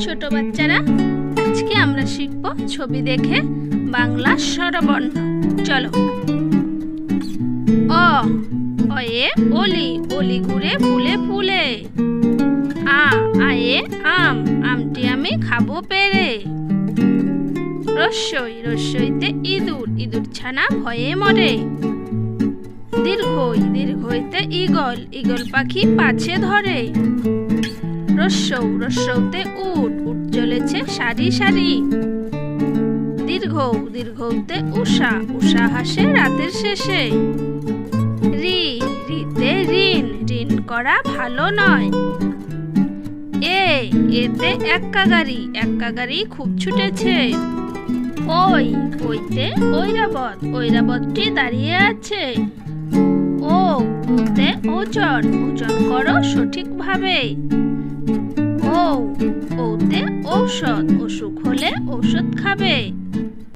ছোট বাচ্চারা, আজকে আমরা শিখব ছবি দেখে বাংলা স্বরবর্ণ। চলো। অ, অয়ে, অলি অলি ঘুরে ফুলে ফুলে। আ, আয়ে, আম, আমটি আমি খাব পেরে। রস্যই, রস্যইতে ইঁদুর ইঁদুর ছানা ভয়ে মরে। দীর্ঘই, দীর্ঘইতে ঈগল ঈগল পাখি পাছে ধরে। রস্যৌ রস্যৌতে উট উট চলেছে সারি সারি। দীর্ঘ দীর্ঘতে উষা উষা হাসে রাতের শেষে। রি, রিতে ঋণ ঋণ করা ভালো নয়। এ, এতে এক্কা গাড়ি এক্কা গাড়ি খুব ছুটেছে। ওই, ওইতে ঐরাবত, ঐরাবতটি দাঁড়িয়ে আছে। ও, ওতে ওজন ওজন করো সঠিকভাবে। ও ওতে ঔষধ অসুখ হলে ঔষধ খাবে।